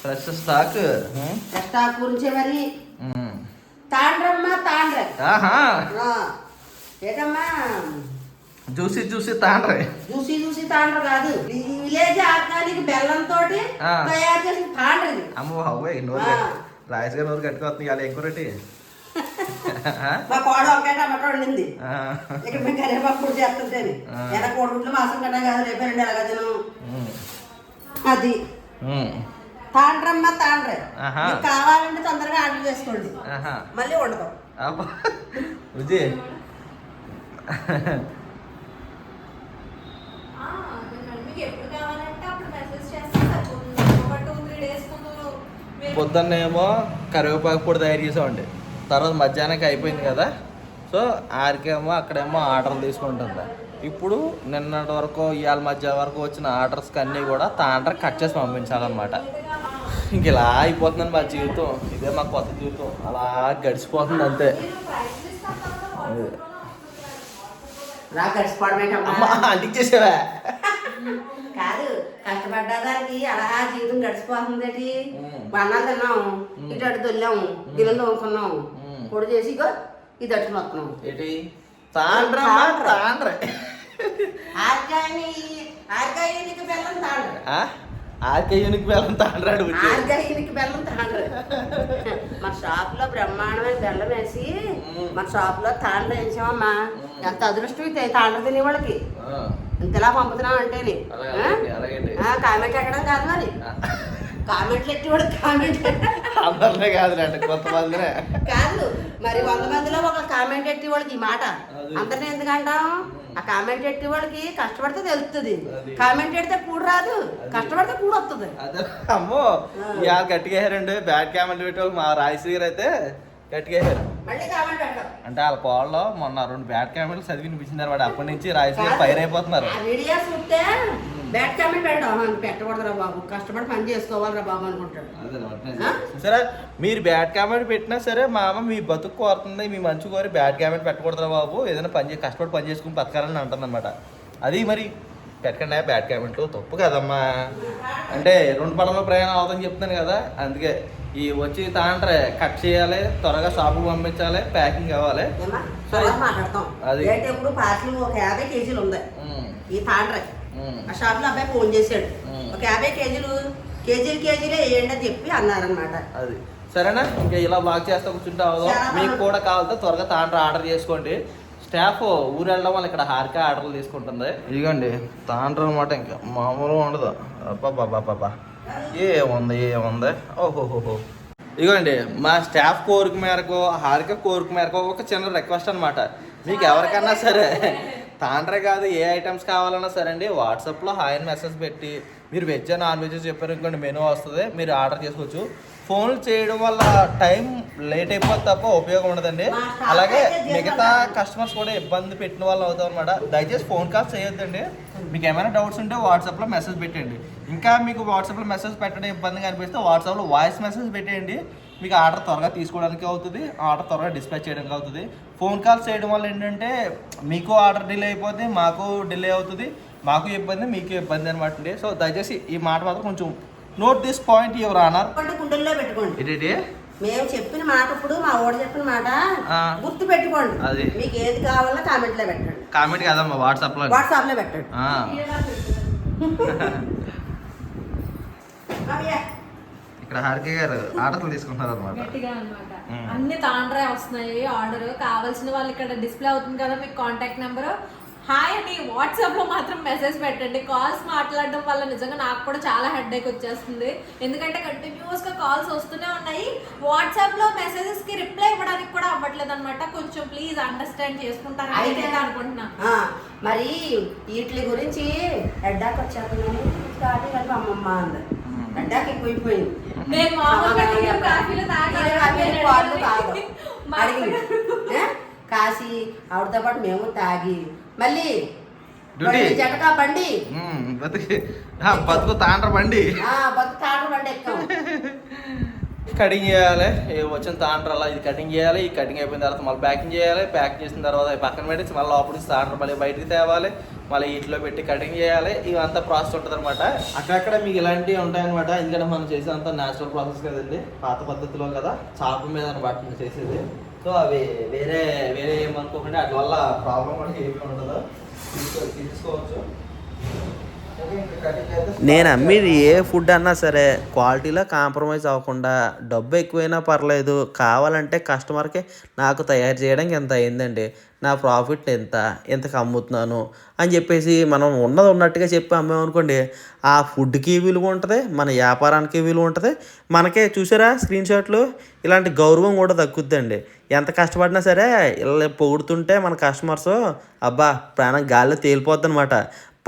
Fresh stock గురించే మరి? తాండ్రమ్మా తాండ్ర. ఆహా. ఆ, ఏటమ్మా చూసి చూసి తాండ్రే. చూసి చూసి తాండ్ర కాదు. విలేజ్ ఆర్గానిక్ బెల్లంతో ఆ. తయారు చేసిన తాండ్ర ఇది. అమ్మ బాబోయ్ నోరు. కట్టు. రాజేష్ గారు నోరు కట్టుకొస్తుంది ఎక్కువ రెడ్డి మా కోడ ఒకే టమాటో వండింది. ఆ. ఇక్కడ మేము కరివేపాకు కూడా చేస్తుంటేని ఆ. ఎలా కోడిగుడ్లు మాసం కన్నా కాదు రేపే రెండు ఎలాగ ఉమ్. అది. ఉమ్. తాండ్రమ్మ తాండ్ర. మీకు కావాలంటే తొందరగా ఆర్డర్ చేసుకోండి. మళ్ళీ మీరు పొద్దున్నేమో కరివేపాకు పొడి తయారు చేసామండి. తర్వాత మధ్యాహ్నానికి అయిపోయింది కదా. సో ఆరికేమో అక్కడేమో ఆర్డర్లు తీసుకుంటుంది. ఇప్పుడు నిన్నటి వరకు ఇవాళ మధ్య వరకు వచ్చిన ఆర్డర్స్కి అన్నీ కూడా తాండ్ర కట్ చేసి పంపించాలన్నమాట. ఇంక ఇలా అయిపోతుందండి మా జీవితం. ఇదే మా కొత్త జీవితం. అలా గడిచిపోతుంది అంతే. అంటికి చేసావా కాదు కష్టపడ్డా దానికి అలా జీవితం గడిచిపోతుందేటి. అన్నం తిన్నాం ఇటు అటు దొల్లాము గిన్నెలు తోముకున్నాం. పొడి చేసి ఇది అట్టుకుని వస్తున్నాం ఏంటి తాండ్ర. తాండ్ర. ఆర్గాని ఆర్గానిక్ బెల్లం తాండ్ర. ఆర్కేయునికి వెళ్ళం తాండ్రాడు ఆర్గానిక్ బెల్లం తాండ్ర మన షాప్లో బ్రహ్మాండమైన బెల్లం వేసి. మన షాప్లో తాండ్ర వేసామమ్మా ఎంత అదృష్టం అయితే తాండ్ర తినే వాళ్ళకి. ఇంతలా పంపుతున్నాం అంటేని. ఆ, కామెంట్ ఎక్కడం కాదు మరి. కామెంట్లు ఎట్టి కామెంట్ అందరినే కొంతమందినే. కాదు మరి వంద మందిలో ఒక కామెంట్ ఎట్టి వాళ్ళకి ఈ మాట. అది. అందరినీ ఎందుకంటాం? ఆ కామెంట్ ఎట్టి వాళ్ళకి కష్టపడితే తెలుస్తుంది. కామెంట్ ఎడితే కూడు రాదు. కష్టపడితే కూడు వస్తుంది అమ్మో ఇవాళ గట్టిగా వేసారండి బ్యాట్ క్యామెంట్ పెట్టే వాళ్ళు మా రాయశ్రీ గారు అయితే కామెంట్ అంటే వాళ్ళ కోళ్ళలో మొన్న రెండు బ్యాట్ క్యామెంట్లు చదివి వినిపించింది వాడు అప్పటి నుంచి రాయశ్రీ గారు ఫైర్ అయిపోతున్నారు. వీడియోస్ బ్యాడ్ కామెంట్ పెట్టడం "ఆ, పెట్టకూడదురా బాబు. కష్టపడి పని చేసుకోవాలిరా బాబు అనుకుంటాడు? సరే మీరు బ్యాట్ కామెంట్ పెట్టినా సరే మా అమ్మ మీ బతుకు కోరుతుంది మీ మంచి కోరి బ్యాట్ కామెంట్ పెట్టకూడదురా బాబు. ఏదైనా పని చే- కష్టపడి పని చేసుకుని బతకాలని అంటుంది అది మరి పెట్టకండి బ్యాట్ కామెంట్లు తప్పు కదమ్మా. అంటే రెండు పడంలో ప్రయాణం అవుతుందని చెప్తున్నాను కదా అందుకే ఈ వచ్చి తాండ్రే కట్ చేయాలి త్వరగా షాపుకి పంపించాలి ప్యాకింగ్ కావాలి. అది. ఇప్పుడు పార్సల్ ఒక యాభై కేజీలు ఉంది. ఈ తాండ్ర ఉమ్, ఆ షాప్లో అబ్బాయి ఫోన్ చేశాడు. ఒక యాభై కేజీలు కేజీలు కేజీలే వేయండి అని చెప్పి అన్నారనమాట అది. సరేనా? ఇంకా ఇలా బాగా చేస్తా కూర్చుంటే అవదో మీకు. కూడా కావాలంటే త్వరగా తాండ్ర ఆర్డర్ చేసుకోండి. స్టాఫ్ ఊరు వెళ్ళడం వల్ల ఇక్కడ హారిక ఆర్డర్లు తీసుకుంటుంది. ఇదిగోండి తాండ్ర అనమాట ఇంకా. మామూలుగా ఉండదు. అబ్బాబాబాబా ఏముంది ఏముంది ఓహోహోహో. ఇదిగోండి మా స్టాఫ్ కోరిక మేరకు హారిక కోరిక మేరకు ఒక చిన్న రిక్వెస్ట్ అనమాట మీకు ఎవరికన్నా సరే. తాండ్రే కాదు ఏ ఐటమ్స్ కావాలన్నా సరే అండి వాట్సాప్లో హాయ్ అని మెసేజ్ పెట్టి మీరు వెజ్ నాన్ వెజ్ చెప్పారు ఇంకోండి మెనూ వస్తుంది మీరు ఆర్డర్ చేసుకోవచ్చు. ఫోన్ చేయడం వల్ల టైం లేట్ అయిపోతే తప్ప ఉపయోగం ఉండదండి. అలాగే మిగతా. కస్టమర్స్ కూడా ఇబ్బంది పెట్టిన వాళ్ళు అవుతాం అనమాట దయచేసి ఫోన్ కాల్స్ చేయొద్దండి. మీకు ఏమైనా డౌట్స్ ఉంటే వాట్సాప్లో మెసేజ్ పెట్టండి ఇంకా మీకు వాట్సాప్లో మెసేజ్ పెట్టడం ఇబ్బందిగా అనిపిస్తే వాట్సాప్లో వాయిస్ మెసేజ్ పెట్టేయండి. మీకు ఆర్డర్ త్వరగా తీసుకోవడానికి అవుతుంది ఆర్డర్ త్వరగా డిస్పాచ్ చేయడానికి అవుతుంది. ఫోన్ కాల్స్ చేయడం వల్ల ఏంటంటే మీకు ఆర్డర్ డిలే అయిపోతుంది మాకు డిలే అవుతుంది మాకు ఇబ్బంది మీకు ఇబ్బంది అనమాట అండి. సో దయచేసి ఈ మాట మాత్రం కొంచెం నోట్ దిస్ పాయింట్ ఆనర్ పెట్టుకోండి గుండెల్లో పెట్టుకోండి. ఏంటి మేము చెప్పిన మాట ఇప్పుడు మా ఓడ చెప్పిన మాట. గుర్తు పెట్టుకోండి. అది. మీకు ఏది కావాలో కామెంట్లో పెట్టండి. కామెంట్ కదమ్మా వాట్సాప్లో వాట్సాప్లో పెట్టండి ఆ. ఇలా పెట్టారు. అమ్మయ్య. ఇక్కడ హారిక గారు ఆర్డర్లు తీసుకుంటున్నారు అనమాట. అన్ని తాండ్రే వస్తున్నాయి ఆర్డర్ కావాల్సిన వాళ్ళు ఇక్కడ డిస్ప్లే అవుతుంది కదా మీకు కాంటాక్ట్ నెంబర్ హాయ్ అని వాట్సాప్లో మాత్రం మెసేజ్ పెట్టండి. కాల్స్ మాట్లాడడం వల్ల నిజంగా నాకు కూడా చాలా హెడ్ ఏక్ వచ్చేస్తుంది. ఎందుకంటే కంటిన్యూస్గా కాల్స్ వస్తూనే ఉన్నాయి. వాట్సాప్లో మెసేజెస్కి రిప్లై ఇవ్వడానికి కూడా అవ్వట్లేదు అనమాట కొంచెం ప్లీజ్ అండర్స్టాండ్ చేసుకుంటారని అయితే- అనుకుంటున్నా. ఆ, మరి వీటి గురించి హెడ్డాక్ వచ్చేస్తున్నాను స్టార్టింగ్ అమ్మమ్మ అంది. హెడ్డాక్ ఎక్కువైపోయింది. నేను మామూలుగా టీ కాఫీలు తాగి టీ కాఫీలు పాలు తాగు. మా అడిగింది. ఏ? కాసి ఆవిడతో పాటు మేము తాగి మళ్ళీ డ్యూటీ. బండి, జటకా బండి. బతికి ఆ, బతుకు తాండ్ర బండి. ఆ బతు తాడు బండి ఎక్కాం. కటింగ్ చేయాలి. వచ్చిన తాండ్ర అలా ఇది కటింగ్ చేయాలి. ఈ కటింగ్ అయిపోయిన తర్వాత మళ్ళీ ప్యాకింగ్ చేయాలి. ప్యాక్ చేసిన తర్వాత పక్కన పెట్టి మళ్ళీ లోపలికి తాండ్ర మళ్ళీ బయటికి తేవాలి. మళ్ళీ ఇంట్లో పెట్టి కటింగ్ చేయాలి. ఇవంతా ప్రాసెస్ ఉంటుంది అనమాట అక్కడక్కడ మీకు ఇలాంటివి ఉంటాయన్నమాట. ఎందుకంటే మనం చేసేదంతా న్యాచురల్ ప్రాసెస్ కదండి. పాత పద్ధతిలో కదా చాప మీద అనమాట చేసేది. సో అవి వేరే వేరే ఏమనుకోకుండా అటువల్ల వల్ల ప్రాబ్లం కూడా ఏమీ ఉండదు. తీసుకో- తీసుకోవచ్చు. నేను అమ్మేది ఏ ఫుడ్ అన్నా సరే క్వాలిటీలో కాంప్రమైజ్ అవ్వకుండా డబ్బు ఎక్కువైనా పర్లేదు కావాలంటే కస్టమర్కి నాకు తయారు చేయడానికి ఎంత అయిందండి? నా ప్రాఫిట్ ఎంత? ఎంతకు అమ్ముతున్నాను? అని చెప్పేసి మనం ఉన్నది ఉన్నట్టుగా చెప్పి అమ్మామనుకోండి ఆ ఫుడ్కి విలువ ఉంటుంది మన వ్యాపారానికి విలువ ఉంటుంది. మనకే చూసారా స్క్రీన్ షాట్లు ఇలాంటి గౌరవం కూడా తగ్గుద్దండి ఎంత కష్టపడినా సరే ఇలా పొగుడుతుంటే మన కస్టమర్స్ అబ్బా ప్రాణం గాల్లో తేలిపోద్ది అనమాట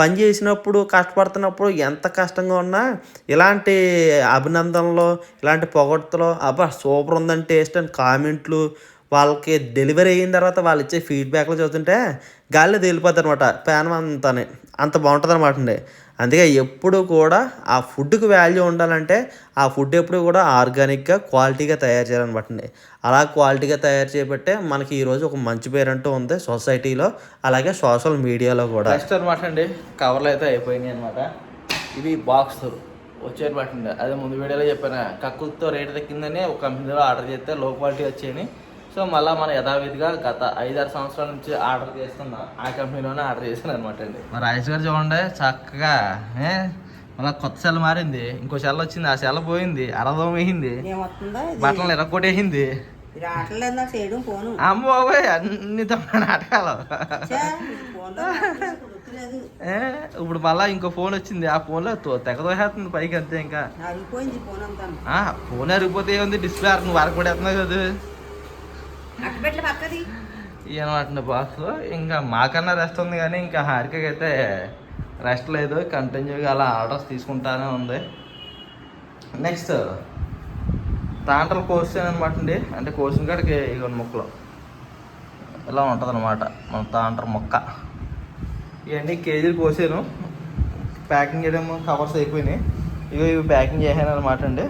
పని చేసినప్పుడు కష్టపడుతున్నప్పుడు ఎంత కష్టంగా ఉన్నా ఇలాంటి అభినందనలు ఇలాంటి పొగడ్తలు అబ్బా సూపర్ ఉందని టేస్ట్ అని కామెంట్లు వాళ్ళకి డెలివరీ అయిన తర్వాత వాళ్ళు ఇచ్చే ఫీడ్బ్యాక్లు చదువుతుంటే గాలిలో తేలిపోద్ది అనమాట ప్యానం అంతానే. అంత బాగుంటుంది అనమాట అండి. అందుకే ఎప్పుడు కూడా ఆ ఫుడ్కి వాల్యూ ఉండాలంటే ఆ ఫుడ్ ఎప్పుడు కూడా ఆర్గానిక్గా క్వాలిటీగా తయారు చేయాలన్నమాట అలా క్వాలిటీగా తయారు చేయబట్టే మనకి ఈరోజు ఒక మంచి పేరు అంటూ ఉంది సొసైటీలో అలాగే సోషల్ మీడియాలో కూడా. నెక్స్ట్ అనమాట అండి. కవర్లు అయితే అయిపోయినాయి అనమాట ఇవి బాక్స్ వచ్చేటమాట అదే ముందు వీడియోలో చెప్పాను కక్కులతో రేటు తగ్గిందని ఒక కంపెనీలో ఆర్డర్ చేస్తే లో క్వాలిటీ వచ్చాయని. సో మళ్ళీ మన యథావిధిగా గత ఐదారు సంవత్సరాల నుంచి ఆర్డర్ చేస్తున్న ఆ కంపెనీలోనే ఆర్డర్ చేశాను అనమాట అండి. మరి రాజేష్ గారు చూడండి చక్కగా ఏ మళ్ళీ కొత్త సెల్ మారింది ఇంకో సెల్ వచ్చింది ఆ సెల్ పోయింది అరదం వేయింది ఇది? బట్టలు ఫోను అమ్మ బాబోయ్ అన్ని తమ నాటకాలు. ఇప్పుడు మళ్ళా ఇంకో ఫోన్ వచ్చింది ఆ ఫోన్లో తో- తెగ తోసేస్తుంది పైకి అంతే ఇంకా. ఫోన్ ఫోన్ అరిగిపోతే ఏముంది? డిస్ప్లే అరకు నువ్వు అరగబడేస్తున్నావు కదా. అట్టబెట్ల పక్కది. అనమాట బాక్స్ ఇంకా మాకన్నా రెస్ట్ ఉంది కానీ ఇంకా హారికకి అయితే రెస్ట్ లేదు. కంటిన్యూగా అలా ఆర్డర్స్ తీసుకుంటానే ఉంది. నెక్స్ట్ తాండ్రలు కోసాను అనమాట అండి. అంటే కోసిన కాడికి ఇవన్నీ ముక్కలు. ఇలా ఉంటుంది అనమాట మన తాంటర్ మొక్క. ఇవన్నీ కేజీలు కోసాను. ప్యాకింగ్ చేయడం కవర్స్ అయిపోయినాయి. ఇవి ఇవి ప్యాకింగ్ చేశాను అనమాట అండి.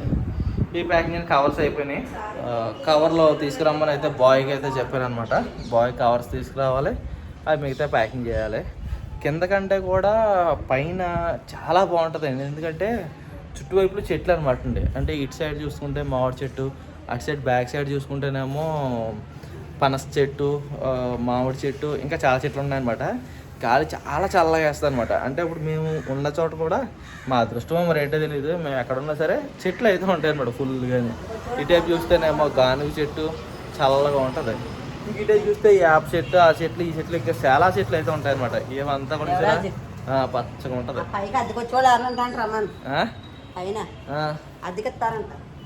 ఈ ప్యాకింగ్ కవర్స్ అయిపోయినాయి. కవర్లో తీసుకురమ్మని అయితే బాయ్కి అయితే చెప్పాను అనమాట బాయ్ కవర్స్ తీసుకురావాలి. అవి మిగతా ప్యాకింగ్ చేయాలి. కింద కంటే కూడా పైన చాలా బాగుంటుందండి. ఎందుకంటే చుట్టువైపులు చెట్లు అనమాట ఉండే అంటే ఇటు సైడ్ చూసుకుంటే మామిడి చెట్టు అటు సైడ్ బ్యాక్ సైడ్ చూసుకుంటేనేమో పనస చెట్టు మామిడి చెట్టు ఇంకా చాలా చెట్లు ఉన్నాయన్నమాట. గాలి చాలా చల్లగా వేస్తుంది అనమాట అంటే ఇప్పుడు మేము ఉన్న చోట కూడా మా అదృష్టమో మరి ఏంటో తెలియదు మేము ఎక్కడున్నా సరే చెట్లు అయితే ఉంటాయి అనమాట ఫుల్గా ఈ టైప్ చూస్తేనేమో గానుగ చెట్టు చల్లగా ఉంటుంది. ఈ టైప్ చూస్తే ఈ యాప్ చెట్టు ఆ చెట్లు ఈ చెట్లు ఇంకా చాలా చెట్లు అయితే ఉంటాయి అనమాట ఏమంతా కూడా పచ్చగా ఉంటుంది.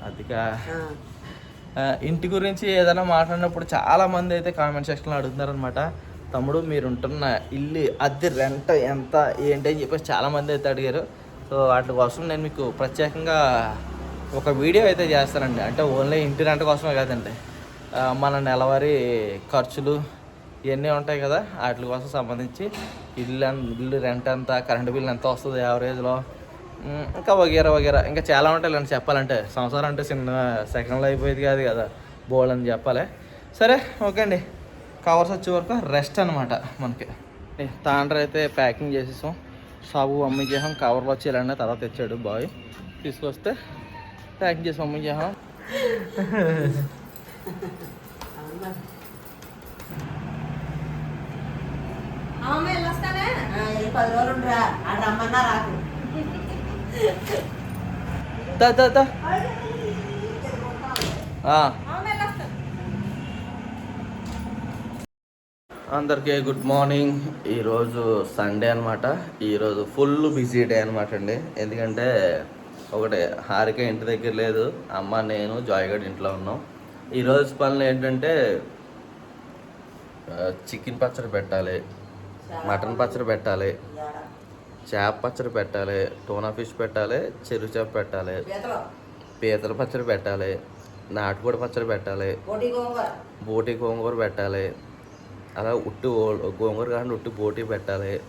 అదిగా ఇంటి గురించి ఏదైనా మాట్లాడినప్పుడు చాలా మంది అయితే కామెంట్ సెక్షన్లో అడుగుతున్నారనమాట తమ్ముడు మీరు ఉంటున్న ఇల్లు అద్దె రెంట్ ఎంత ఏంటి అని చెప్పేసి చాలా మంది అయితే అడిగారు. సో వాటి కోసం నేను మీకు ప్రత్యేకంగా ఒక వీడియో అయితే చేస్తానండి. అంటే ఓన్లీ ఇంటి రెంట్ కోసమే కాదండి. మన నెలవారీ ఖర్చులు ఇవన్నీ ఉంటాయి కదా వాటి కోసం సంబంధించి ఇల్లు ఇల్లు రెంట్ ఎంత కరెంటు బిల్ ఎంత వస్తుంది యావరేజ్లో ఇంకా వగేరా వగేరా. ఇంకా చాలా ఉంటాయి ఇలాంటి చెప్పాలంటే. సంవత్సరం అంటే చిన్న సెకండ్లో అయిపోయేది కాదు కదా బోల్ అని చెప్పాలి. సరే ఓకే అండి. కవర్స్ వచ్చే వరకు రెస్ట్ అనమాట మనకి. తాండ్ర అయితే ప్యాకింగ్ చేసేసాం. సాబు అమ్మించేసాం కవర్లో వచ్చి ఇలాంటి తర్వాత తెచ్చాడు బాయ్. తీసుకొస్తే ప్యాకింగ్ చేసి అమ్మించేసాం అవును మరి. అమ్మ వెళ్ళొస్తానే ఆ, వెళ్ళి పది రోజులు ఉండరా ఆడు రమ్మన్నా రాకు దా దా దా ఆ. అమ్మ వెళ్ళొస్తాను అందరికీ గుడ్ మార్నింగ్. ఈరోజు సండే అనమాట ఈరోజు ఫుల్ బిజీ డే అనమాట అండి. ఎందుకంటే ఒకటి హారిక ఇంటి దగ్గర లేదు. అమ్మ నేను జాయ్గడ్ ఇంట్లో ఉన్నాం. ఈరోజు పనులు ఏంటంటే చికెన్ పచ్చడి పెట్టాలి మటన్ పచ్చడి పెట్టాలి చేప పచ్చడి పెట్టాలి టోనా ఫిష్ పెట్టాలి చెరువు చేప పెట్టాలి పీతలు. పచ్చడి పెట్టాలి నాటుకోడి పచ్చడి పెట్టాలి బోటి గోంగూర పెట్టాలి అలా ఉట్టు ఓ- గోంగూర కాకుండా ఉట్టు బోటి పెట్టాలి.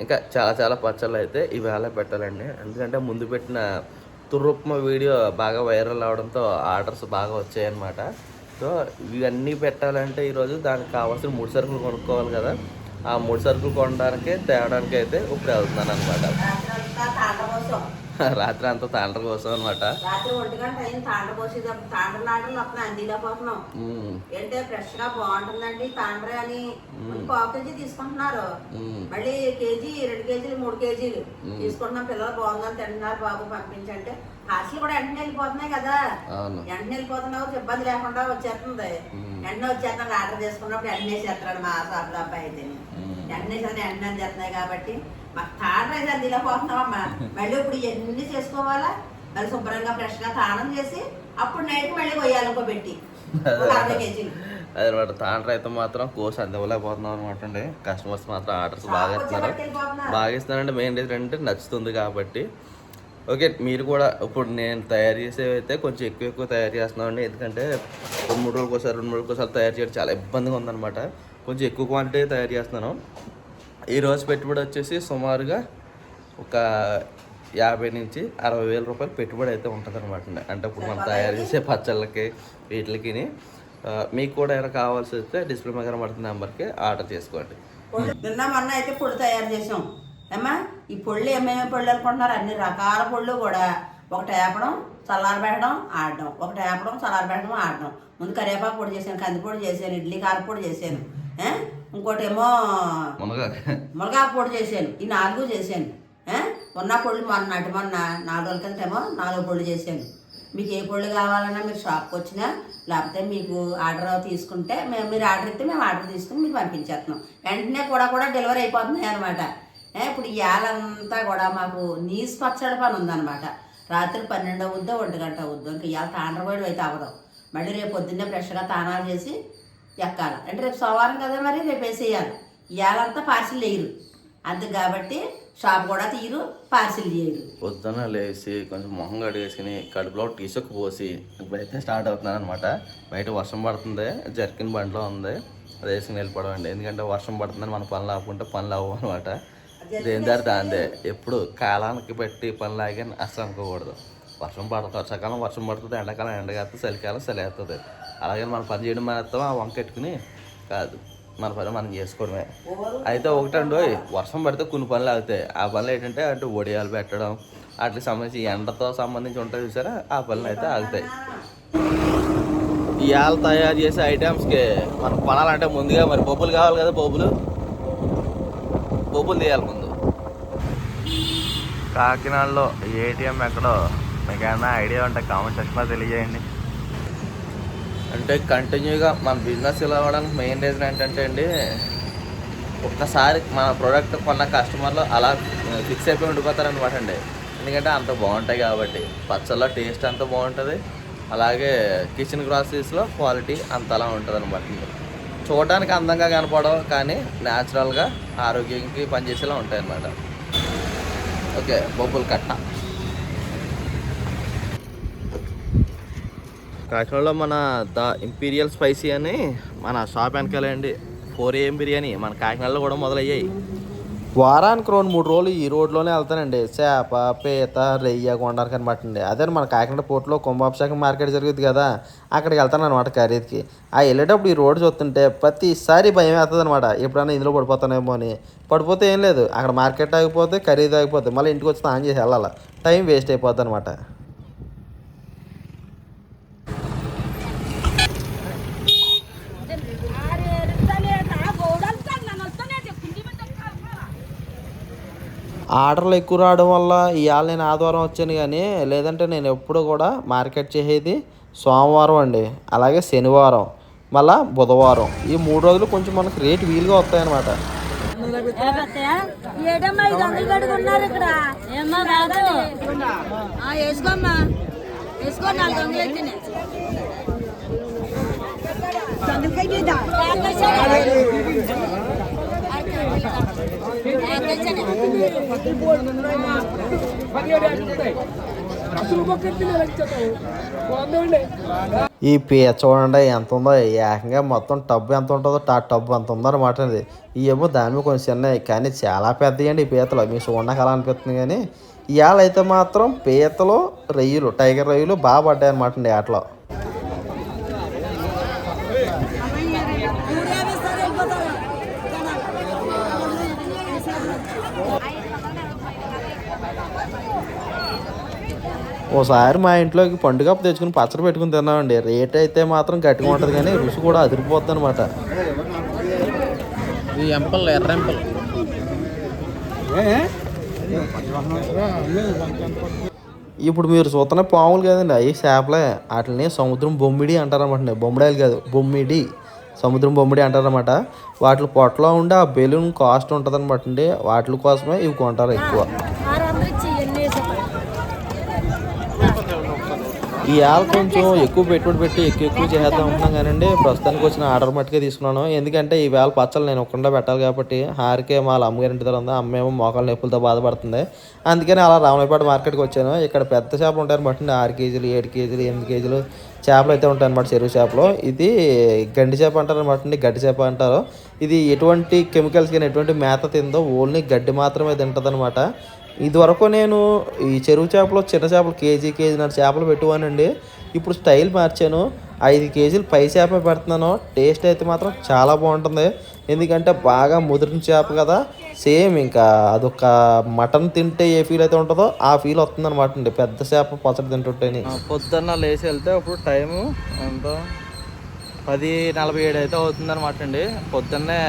ఇంకా చాలా చాలా పచ్చళ్ళు అయితే ఇవాళ పెట్టాలండి. ఎందుకంటే ముందు పెట్టిన తుర్రుప్మ వీడియో బాగా వైరల్ అవడంతో ఆర్డర్స్ బాగా వచ్చాయన్నమాట. సో ఇవన్నీ పెట్టాలంటే ఈరోజు దానికి కావాల్సిన మూడు సరుకులు కొనుక్కోవాలి కదా. ఆ మూడు సరుకులు కొనడానికి తేవడానికి అయితే ఇప్పుడు వెళ్తున్నాను అనమాట రాత్రి అంతా తాండ్ర కోసం అనమాట రాత్రి ఒంటి గంట అయింది తాండ్ర పోసేటప్పుడు తాండ్ర లాటలు వస్తున్నాయి అందిలో పోతున్నాం. ఏంటంటే ఫ్రెష్గా బాగుంటుందండి తాండ్ర అని. పావు కేజీ తీసుకుంటున్నారు. మళ్ళీ కేజీ రెండు కేజీలు మూడు కేజీలు తీసుకుంటున్నాం. పిల్లలు బాగుందని తింటున్నారు బాబు పంపించంటే. హాస్టల్ కూడా వెంటనే వెళ్ళిపోతున్నాయి కదా. వెంటనే వెళ్ళిపోతున్నావు ఇబ్బంది లేకుండా వచ్చేస్తుంది. వెంటనే వచ్చేస్తాను ఆర్డర్ చేసుకున్నప్పుడు వెంటనే చేస్తున్నాడు మా లో అబ్బాయి అయితే. చేస్తాను వెంటనే చేస్తున్నాయి కాబట్టి మాకు తాండ్ర అయితే అందిలో పోతున్నామమ్మా మళ్ళీ ఇప్పుడు ఇవన్నీ చేసుకోవాలా? మళ్ళీ శుభ్రంగా ఫ్రెష్గా తానం చేసి అప్పుడు నైట్ మళ్ళీ కొయ్యాలి ఇంకో పెట్టి. అరవై కేజీలు అదనమాట తాండ్ర అయితే మాత్రం కోర్స్ అందివ్వలేకపోతున్నాం అనమాట అండి. కస్టమర్స్ మాత్రం ఆర్డర్స్ బాగా ఇస్తున్నారు. బాగా ఇస్తున్నారంటే మెయిన్ రీజన్ అంటే నచ్చుతుంది కాబట్టి. ఓకే మీరు కూడా ఇప్పుడు నేను తయారు చేసేవి అయితే కొంచెం ఎక్కువ ఎక్కువ తయారు చేస్తున్నామండి ఎందుకంటే రెండు మూడు రోజులకు ఒకసారి రెండు మూడు రోజులకు ఒకసారి తయారు చేయడం చాలా ఇబ్బందిగా ఉందన్నమాట. కొంచెం ఎక్కువ క్వాంటిటీ తయారు చేస్తున్నాను. ఈరోజు పెట్టుబడి వచ్చేసి సుమారుగా ఒక యాభై నుంచి అరవై వేల రూపాయలు పెట్టుబడి అయితే ఉంటుంది అనమాట అంటే ఇప్పుడు మనం తయారు చేసే పచ్చళ్ళకి వీటికి మీకు కూడా ఏమైనా కావాల్సి వస్తే డిస్ప్లే మీద కనబడుతున్న నెంబర్కి ఆర్డర్ చేసుకోండి. నిన్న మొన్న అయితే పొడి తయారు చేసాం. ఏమ్మా ఈ పొళ్ళు ఏమేమి పొళ్ళు అనుకుంటున్నారు? అన్ని రకాల పొళ్ళు కూడా. ఒకటి వేపడం చల్లారబెట్టడం ఆడడం. ఒకటి వేపడం చల్లారబెట్టడం ఆడడం. ముందు కరివేపాకు పొడి చేశాను కందిపొడి చేశాను ఇడ్లీ కారపొడి చేశాను. ఏ? ఇంకోటి ఏమో మునగా మునగాకు పొడి చేశాను. ఈ నాలుగు చేశాను? ఉన్న పొళ్ళు మొన్న నటి మొన్న నాలుగు రోజుల కిందటేమో నాలుగు పొళ్ళు చేశాను. మీకు ఏ పొళ్ళు కావాలన్నా మీరు షాప్కి వచ్చినా లేకపోతే మీకు ఆర్డర్ తీసుకుంటే మేము మీరు ఆర్డర్ ఇస్తే మేము ఆర్డర్ తీసుకుని మీకు పంపించేస్తున్నాం. వెంటనే కూడా కూడా డెలివరీ అయిపోతున్నాయి అనమాట ఇప్పుడు ఇవాళంతా కూడా మాకు నీసు పచ్చడి పని ఉందన్నమాట. రాత్రి పన్నెండు అవుద్దో ఒంటి గంట అవుద్దో ఇంకా ఇవాళ తాండ్రపోయడం అయితే అవ్వదు. మళ్ళీ రేపు పొద్దున్నే ఫ్రెష్గా తానాలు చేసి ఎక్కాలి. అంటే రేపు సోమవారం కదా మరి? రేపు వేసేయాలి. ఇవాళంతా పార్సిల్ వేయరు. అందుకు కాబట్టి షాప్ కూడా తీయరు పార్సిల్ చేయరు. పొద్దున్న లేచి కొంచెం మొహం కడిగేసుకుని కడుపులో టీషర్ట్ పోసి ఇప్పుడైతే స్టార్ట్ అవుతున్నాను అనమాట బయట వర్షం పడుతుంది జర్కిన్ బండిలో ఉంది. అది వేసుకుని వెళ్ళిపోవడం అండి. ఎందుకంటే వర్షం పడుతుందని మన పనులు ఆపుకుంటే పనులు అవ్వవు అనమాట దేని దారి దాందే ఎప్పుడు కాలానికి పెట్టి పనులు ఆగాని అసలు అనుకోకూడదు. వర్షం పడుతుంది వర్షాకాలం వర్షం పడుతుంది ఎండాకాలం ఎండగేస్తుంది చలికాలం చలివేస్తుంది అలాగే మనం పని చేయడం మానేస్తాం ఆ వంక ఎట్టుకుని కాదు. మన పని మనం చేసుకోవడమే. అయితే ఒకటండి వర్షం పడితే కొన్ని పనులు ఆగుతాయి. ఆ పనులు ఏంటంటే అంటే ఒడియాలు పెట్టడం వాటికి సంబంధించి ఎండతో సంబంధించి ఉంటాయి చూసారా? ఆ పనులు అయితే ఆగుతాయి. ఇవాళ తయారు చేసే ఐటమ్స్కి మనం కొనాలంటే ముందుగా మరి బొబ్బులు కావాలి కదా బొబ్బులు బొబ్బులు తీయాలి ముందు. కాకినాడలో ఏటీఎం ఎక్కడో? మీకు ఏమైనా ఐడియా ఉంటే కామెంట్ సెక్షన్లో తెలియజేయండి. అంటే కంటిన్యూగా మన బిజినెస్ ఇలా అవ్వడానికి మెయిన్ రీజన్ ఏంటంటే అండి ఒక్కసారి మన ప్రోడక్ట్ కొన్న కస్టమర్లు అలా ఫిక్స్ అయిపోయి ఉండిపోతారు అనమాట అండి. ఎందుకంటే అంత బాగుంటాయి కాబట్టి పచ్చళ్ళ టేస్ట్ అంత బాగుంటుంది. అలాగే కిచెన్ గ్రాసరీస్లో క్వాలిటీ అంత అలా ఉంటుంది అనమాట చూడడానికి అందంగా కనపడవు కానీ న్యాచురల్గా ఆరోగ్యానికి పనిచేసేలా ఉంటాయి అన్నమాట ఓకే బొబ్బులు కట్ట. కాకినాడలో మన ద ఇంపీరియల్ స్పైసీ అని మన షాప్ వెనకాలే అండి. ఫోర్ ఏఎం బిర్యానీ మన కాకినాడలో కూడా మొదలయ్యాయి. వారానికి రెండు మూడు రోజులు ఈ రోడ్లోనే వెళ్తానండి. చేప పీత రెయ్య కొండడానికి అనమాట అండి. అదే మన కాకినాడ పోర్ట్లో కుంభాభిషేకం మార్కెట్ జరుగుతుంది కదా అక్కడికి వెళ్తాను అనమాట ఖరీదుకి. ఆ వెళ్ళేటప్పుడు ఈ రోడ్డు చూస్తుంటే ప్రతిసారి భయం వేస్తుంది అనమాట ఎప్పుడైనా ఇందులో పడిపోతానేమో అని. పడిపోతే ఏం లేదు. అక్కడ మార్కెట్ ఆగిపోతే ఖరీదు ఆగిపోతే మళ్ళీ ఇంటికి వచ్చి స్నానం చేసి వెళ్ళాలి. టైం వేస్ట్ అయిపోద్ది అనమాట ఆర్డర్లు ఎక్కువ రావడం వల్ల ఇవాళ నేను ఆదివారం వచ్చాను కానీ లేదంటే నేను ఎప్పుడు కూడా మార్కెట్ చేసేది సోమవారం అండి. అలాగే శనివారం మళ్ళా బుధవారం. ఈ మూడు రోజులు కొంచెం మనకు రేట్ వీలుగా వస్తాయన్నమాట. ఇక్కడ ఏమ్మా రాదు ఆ, వేసుకోమ్మా వేసుకో నాలుగు వందలు ఎత్తినాయి ఈ పీత చూడండి ఎంత ఉందో ఏకంగా మొత్తం టబ్బు ఎంత ఉంటుందో ఆ టబ్బు అంత ఉందో అనమాట ఇది ఈ ఏమో దాని మీద కొంచెం చిన్నవి కానీ చాలా పెద్దవి అండి ఈ పీతలు మీకు చూడడానికి అలా అనిపిస్తుంది కానీ ఇవాళ అయితే మాత్రం పీతలు రొయ్యలు టైగర్ రొయ్యలు బాగా పడ్డాయి అనమాట అండి ఆటలో. ఓసారి మా ఇంట్లోకి పండుగ తెచ్చుకుని పచ్చడి పెట్టుకుని తిన్నామండి. రేట్ అయితే మాత్రం గట్టిగా ఉంటుంది కానీ రుచి కూడా అదిరిపోద్ది అనమాట ఈ ఎంపల్ ఎర్ర ఎంపల్. ఇప్పుడు మీరు చూస్తున్న పాములు కదండి అవి చేపలే. వాటిని సముద్రం బొమ్మిడి అంటారన్నమాట. బొమ్మిడాయలు కాదు బొమ్మిడి. సముద్రం బొమ్మిడి అంటారన్నమాట. వాటి పొట్టలో ఉండే ఆ బెలూన్ కాస్ట్ ఉంటుంది అనమాట అండి. వాటి కోసమే ఇవి కొంటారు ఎక్కువ ఆరు వందలు ఇచ్చి ఎన్ని వేసేపా ఈ ఆల్ కొంచెం ఎక్కువ పెట్టుబడి పెట్టి ఎక్కువ ఎక్కువ చేద్దాం అనుకున్నాం కానండి ప్రస్తుతానికి వచ్చిన ఆర్డర్ మట్టుకే తీసుకున్నాను. ఎందుకంటే ఈ వేళ పచ్చళ్ళు నేను ఒక్కకుండా పెట్టాలి కాబట్టి హారికే మా అమ్మగారి ఇంటి దగ్గర ఉంది అమ్మేమో మోకాళ్ళ నొప్పులతో బాధపడుతుంది. అందుకని అలా రామలపేట మార్కెట్కి వచ్చాను. ఇక్కడ పెద్ద చేపలు ఉంటాయి అనమాట ఆరు కేజీలు ఏడు కేజీలు ఎనిమిది కేజీలు చేపలు అయితే ఉంటాయి అనమాట చెరువు చేపలు. ఇది గండి చేప అంటారు అనమాట అండి గడ్డి చేప అంటారు. ఇది ఎటువంటి కెమికల్స్ కానీ ఎటువంటి మేత తిందో ఓన్లీ గడ్డి మాత్రమే తింటుంది ఇదివరకు నేను ఈ చెరువు చేపలు చిన్న చేపలు కేజీ కేజీన్నర చేపలు పెట్టువానండి ఇప్పుడు స్టైల్ మార్చాను. ఐదు కేజీలు పై చేప పెడుతున్నాను. టేస్ట్ అయితే మాత్రం చాలా బాగుంటుంది. ఎందుకంటే బాగా ముదిరిన చేప కదా. సేమ్ ఇంకా అదొక మటన్ తింటే ఏ ఫీల్ అయితే ఉంటుందో ఆ ఫీల్ వస్తుంది అనమాట అండి. పెద్ద చేప పచ్చడి తింటుంటేని. పొద్దున్న లేచి వెళ్తే అప్పుడు టైము ఎంత? పది నలభై ఏడు అయితే అవుతుందనమాట అండి. పొద్దున్నే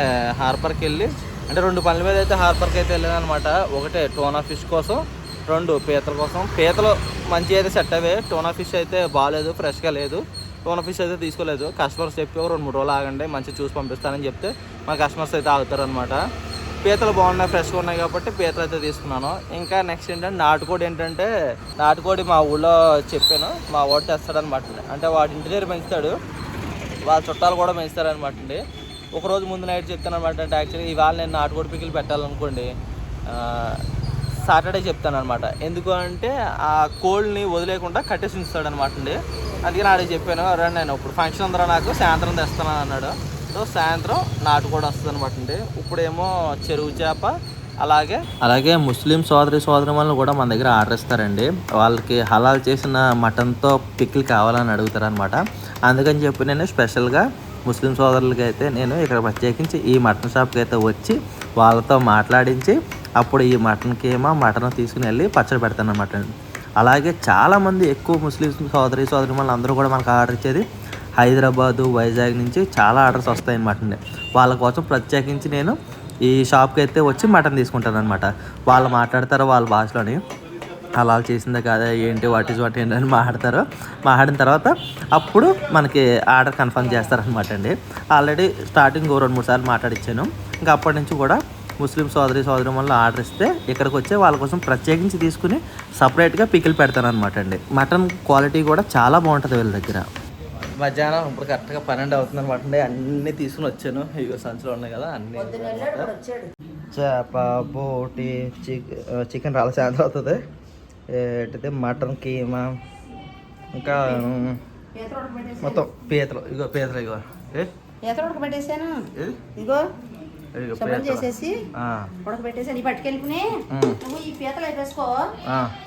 హార్బర్కి వెళ్ళి అంటే రెండు పనుల మీద అయితే హార్బర్కి అయితే వెళ్ళాను అనమాట ఒకటే టోనా ఫిష్ కోసం రెండు పీతల కోసం. పీతలు మంచి అయితే సెట్ అవే. టోనా ఫిష్ అయితే బాగాలేదు ఫ్రెష్గా లేదు. టోనా ఫిష్ అయితే తీసుకోలేదు. కస్టమర్స్ చెప్పి రెండు మూడు రోజులు ఆగండి మంచి చూసి పంపిస్తానని చెప్తే మా కస్టమర్స్ అయితే ఆగుతారనమాట పీతలు బాగున్నాయి ఫ్రెష్గా ఉన్నాయి కాబట్టి పీతలు అయితే తీసుకున్నాను. ఇంకా నెక్స్ట్ ఏంటంటే నాటుకోడి ఏంటంటే నాటుకోడి మా ఊళ్ళో చెప్పాను. మా వాడు తెస్తాడనమాట అంటే వాడి ఇంటి దగ్గర పెంచుతాడు. వాళ్ళ చుట్టాలు కూడా పెంచుతారనమాట అండి. ఒక రోజు ముందు నైట్ చెప్తాను అనమాట అంటే యాక్చువల్లీ ఇవాళ నేను నాటుకోడి పికిల్ పెట్టాలనుకోండి సాటర్డే చెప్తాను అనమాట. ఎందుకు అంటే ఆ కోల్డ్ని వదిలేకుండా కట్టేసి ఉంచుతాడు అనమాట అండి. అందుకే ఆడికి చెప్పాను రండి నేను ఇప్పుడు ఫంక్షన్ ఉందరా నాకు సాయంత్రం తెస్తాను అన్నాడు. సో సాయంత్రం నాటుకోడి వస్తుంది అనమాట అండి. ఇప్పుడేమో చెరువు చేప అలాగే అలాగే ముస్లిం సోదరి సోదరి వాళ్ళని కూడా మన దగ్గర ఆర్డర్ ఇస్తారండి. వాళ్ళకి హలాల్ చేసిన మటన్తో పిక్కిల్ కావాలని అడుగుతారనమాట అందుకని చెప్పి నేను స్పెషల్గా ముస్లిం సోదరులకి అయితే నేను ఇక్కడ ప్రత్యేకించి ఈ మటన్ షాప్కి అయితే వచ్చి వాళ్ళతో మాట్లాడించి అప్పుడు ఈ మటన్కి ఏమో మటన్ తీసుకుని వెళ్ళి పచ్చడి పెడతాను అనమాట అలాగే చాలామంది ఎక్కువ ముస్లిం సోదరి సోదరి వాళ్ళు అందరూ కూడా మనకు ఆర్డర్ ఇచ్చేది హైదరాబాదు వైజాగ్ నుంచి చాలా ఆర్డర్స్ వస్తాయి అనమాట అండి వాళ్ళ కోసం ప్రత్యేకించి నేను ఈ షాప్కి అయితే వచ్చి మటన్ తీసుకుంటాను అనమాట వాళ్ళు మాట్లాడతారు వాళ్ళ భాషలోని అలా చేసిందే కాదా ఏంటి వాట్ ఈస్ వాట్ ఏంటి అని మాట్లాడతారు. మాట్లాడిన తర్వాత అప్పుడు మనకి ఆర్డర్ కన్ఫర్మ్ చేస్తారనమాట అండి. ఆల్రెడీ స్టార్టింగ్ రెండు మూడు సార్లు మాట్లాడిచ్చాను. ఇంకా అప్పటి నుంచి కూడా ముస్లిం సోదరి సోదరి వల్ల ఆర్డర్ ఇస్తే ఇక్కడికి వచ్చే వాళ్ళ కోసం ప్రత్యేకించి తీసుకుని సపరేట్గా పికిల్ పెడతాను అనమాట అండి. మటన్ క్వాలిటీ కూడా చాలా బాగుంటుంది వీళ్ళ దగ్గర. మధ్యాహ్నం ఇప్పుడు కరెక్ట్గా పన్నెండు అవుతుంది అనమాట అండి. అన్నీ తీసుకుని వచ్చాను. ఇగో సంచులు ఉన్నాయి కదా అన్నీ వచ్చాడు. చేప బోటి చికెన్ చికెన్ రాళ్ళ సాయంత్రం అవుతుంది. ఏంటిది? మటన్ కీమా. ఇంకా మొత్తం పీతలు. ఇగో పీతలు ఇగో. ఉడకబెట్టేసాను శుభ్రం. చేసేసి ఉడకబెట్టేసాను ఈ పట్టుకెళ్ళిపోయి ఉమ్. నువ్వు ఈ పీతలు అయిపోసుకో.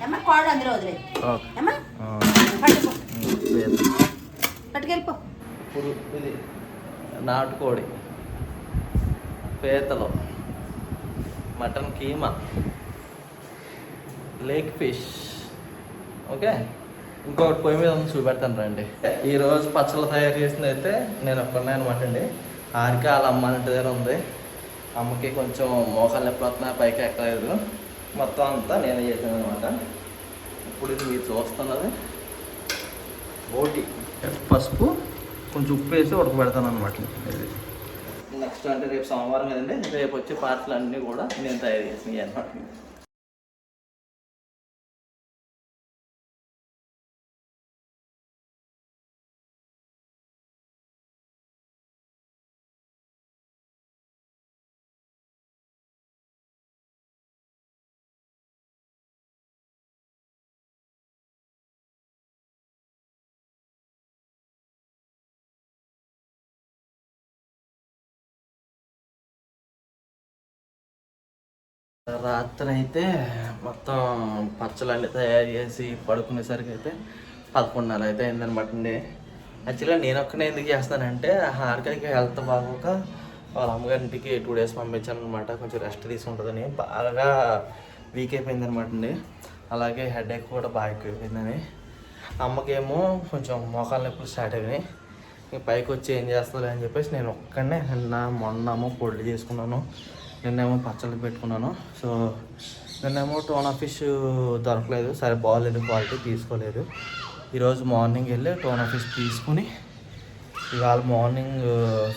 ఏమ్మా అందులో వదిలే. ఏమ్మా? పట్టుకో. పట్టుకెళ్ళిపో. ఇది నాటుకోడి. పీతలు. Mutton keema. Lake fish okay ఇంకొకటి పొయ్యి మీద ఉంది చూపెడతాను రండి. ఈరోజు పచ్చళ్ళు తయారు చేసింది అయితే నేను ఒక్కనే అనమాట అండి. ఆరిక వాళ్ళ అమ్మ ఇంటి దగ్గర ఉంది. అమ్మకి కొంచెం మోకాలు నొప్పి వస్తున్నాయి పైకి ఎక్కలేదు. మొత్తం అంతా నేనే చేశాను అనమాట ఇప్పుడు ఇది మీరు చూస్తున్నది. బోటి పసుపు కొంచెం ఉప్పు వేసి ఉడకబెడతాను అనమాట ఇది. నెక్స్ట్ అంటే రేపు సోమవారం కదండి. రేపు వచ్చే పార్సల్ అన్నీ కూడా నేను తయారు చేసినాయి అనమాట రాత్రి అయితే మొత్తం పచ్చలన్నీ తయారు చేసి పడుకునేసరికి అయితే పదకొండున్నర అయితే అయిందనమాట అండి. యాక్చువల్గా నేను ఒక్కనే ఎందుకు చేస్తానంటే హార్కకి హెల్త్ బాగోక వాళ్ళ అమ్మగారింటికి టూ డేస్ పంపించాను అనమాట కొంచెం రెస్ట్ తీసుకుంటుందని బాగా వీక్ అయిపోయింది అనమాట అండి. అలాగే హెడేక్ కూడా బాగా ఎక్కువైపోయిందని. అమ్మకేమో కొంచెం మోకాలు నొప్పులు స్టార్ట్ అయినాయి. పైకి వచ్చి ఏం చేస్తుంది అని చెప్పేసి నేను ఒక్కడనే నిన్న మొన్నమో పొడి చేసుకున్నాను. నిన్నేమో పచ్చళ్ళు పెట్టుకున్నాను. సో నిన్నేమో టోనా ఫిష్ దొరకలేదు. సరే బాగాలేదు క్వాలిటీ తీసుకోలేదు. ఈరోజు మార్నింగ్ వెళ్ళి టోనా ఫిష్ తీసుకుని ఇవాళ మార్నింగ్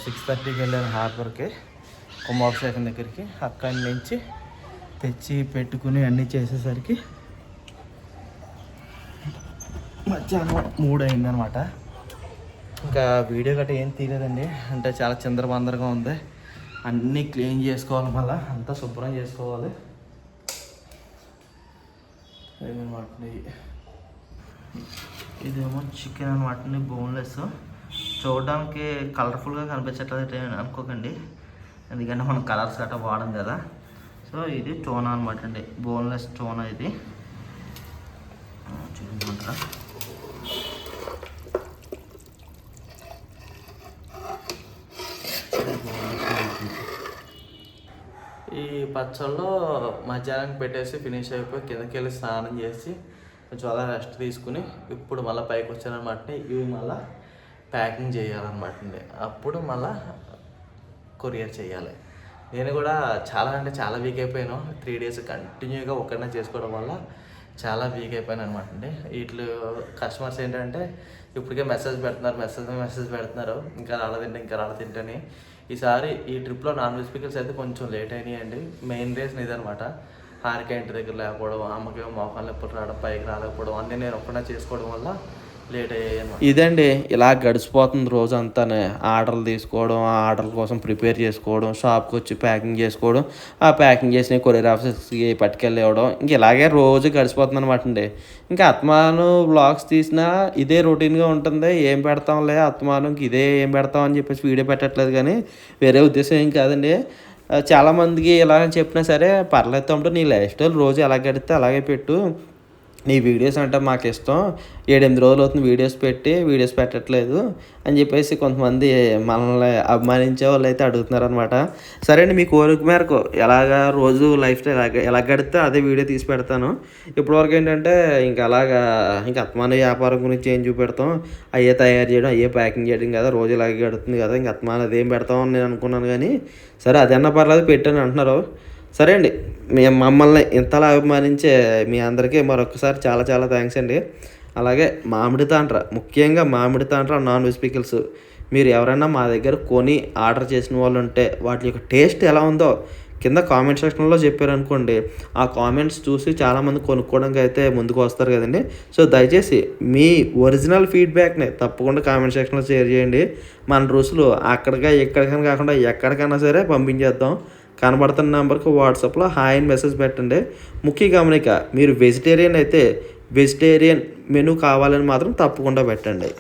సిక్స్ థర్టీకి వెళ్ళాను హార్బర్కి కుమారశేఖర్ దగ్గరికి అక్కడి నుంచి తెచ్చి పెట్టుకుని అన్నీ చేసేసరికి మధ్యాహ్నం మూడు అయిందనమాట ఇంకా వీడియో గట్రా ఏం తీయలేదండి. అంటే చాలా చిందరబందరగా ఉంది. అన్నీ క్లీన్ చేసుకోవాలి మళ్ళీ అంతా శుభ్రం చేసుకోవాలి. అనమాట ఇదేమో చికెన్ అనమాట బోన్లెస్ చూడడానికి కలర్ఫుల్గా కనిపించట్లేదు అనుకోకండి. ఎందుకంటే మనం కలర్స్ గట్రా వాడం కదా. సో ఇది టోనా అనమాట అండి బోన్లెస్ టోనా ఇది. చూడమంటారా ఈ పచ్చళ్ళు మధ్యాహ్నం పెట్టేసి ఫినిష్ అయిపోయి కిందకి వెళ్ళి స్నానం చేసి కొంచెం అలా రెస్ట్ తీసుకుని ఇప్పుడు మళ్ళీ పైకి వచ్చానమాట ఇవి మళ్ళీ ప్యాకింగ్ చేయాలన్నమాట అప్పుడు మళ్ళీ కొరియర్ చేయాలి. నేను కూడా చాలా అంటే చాలా వీక్ అయిపోయాను. త్రీ డేస్ కంటిన్యూగా ఒక్కడనే చేసుకోవడం వల్ల చాలా వీక్ అయిపోయాను అనమాట అండి వీటిలో కస్టమర్స్ ఏంటంటే ఇప్పటికే మెసేజ్ పెడుతున్నారు మెసేజ్ మెసేజ్ పెడుతున్నారు. ఇంకా రాలేదండి ఇంకా రాలేదంటని ఈసారి ఈ ట్రిప్లో నాన్ వెజ్ పికిల్స్ అయితే కొంచెం లేట్ అయినాయి అండి మెయిన్ రీజన్ ఇదనమాట హారిక ఇంటి దగ్గర లేకపోవడం అమ్మకేమో మోకాలు ఎప్పుడు రావడం పైకి రాలేకపోవడం అన్నీ నేను ఒక్కడే చేసుకోవడం వల్ల లేట్ అయ్యాయి ఇదండి ఇలా గడిచిపోతుంది రోజు అంతానే ఆర్డర్లు తీసుకోవడం ఆ ఆర్డర్ల కోసం ప్రిపేర్ చేసుకోవడం షాప్కి వచ్చి ప్యాకింగ్ చేసుకోవడం ఆ ప్యాకింగ్ చేసిన కొరియర్ ఆఫీసర్స్కి పట్టుకెళ్ళి ఇవ్వడం ఇంక ఇలాగే రోజు గడిచిపోతుంది అనమాట అండి. ఇంకా ఆత్మాను బ్లాగ్స్ తీసినా ఇదే రొటీన్గా ఉంటుంది. ఏం పెడతాంలే ఆత్మాను ఇంక ఇదే ఏం పెడతాం అని చెప్పేసి వీడియో పెట్టట్లేదు కానీ వేరే ఉద్దేశం ఏం కాదండి. చాలామందికి ఇలా చెప్పినా సరే పర్లేదు అంటూ నీ లైఫ్ స్టైల్ రోజు ఎలా గడితే అలాగే పెట్టు. నీ వీడియోస్ అంటే మాకు ఇష్టం. ఏడెనిమిది రోజులు అవుతుంది వీడియోస్ పెట్టి వీడియోస్ పెట్టట్లేదు అని చెప్పేసి కొంతమంది మనల్ని అభిమానించే వాళ్ళు అయితే అడుగుతున్నారు అనమాట సరే అండి మీ కోరిక మేరకు ఎలాగా రోజు లైఫ్ స్టైల్ ఎలా ఎలా గడితే అదే వీడియో తీసి పెడతాను. ఇప్పటివరకు ఏంటంటే ఇంకా అలాగా ఇంకా అత్మాన వ్యాపారం గురించి ఏం చూపెడతాం. అయ్యే తయారు చేయడం అయ్యే ప్యాకింగ్ చేయడం కదా రోజు ఇలాగే గడుతుంది కదా ఇంకా అత్మాన అదేం పెడతామని నేను అనుకున్నాను కానీ సరే అదన్నా పర్లేదు పెట్టాను అంటున్నారు. సరే అండి. మీ మమ్మల్ని ఇంతలా అభిమానించే మీ అందరికీ మరొకసారి చాలా చాలా థ్యాంక్స్ అండి. అలాగే మామిడి తాండ్ర ముఖ్యంగా మామిడి తాండ్ర నాన్ వెజ్ పికిల్స్ మీరు ఎవరైనా మా దగ్గర కొని ఆర్డర్ చేసిన వాళ్ళు ఉంటే వాటి యొక్క టేస్ట్ ఎలా ఉందో కింద కామెంట్ సెక్షన్లో చెప్పారనుకోండి ఆ కామెంట్స్ చూసి చాలామంది కొనుక్కోవడానికి అయితే ముందుకు వస్తారు కదండి. సో దయచేసి మీ ఒరిజినల్ ఫీడ్బ్యాక్ని తప్పకుండా కామెంట్ సెక్షన్లో షేర్ చేయండి. మన రుసులు అక్కడికి ఎక్కడికైనా కాకుండా ఎక్కడికైనా సరే పంపించేద్దాం. కనబడుతున్న నెంబర్కి వాట్సాప్లో హాయ్ అని మెసేజ్ పెట్టండి. ముఖ్య గమనిక మీరు వెజిటేరియన్ అయితే వెజిటేరియన్ మెనూ కావాలని మాత్రం తప్పకుండా పెట్టండి.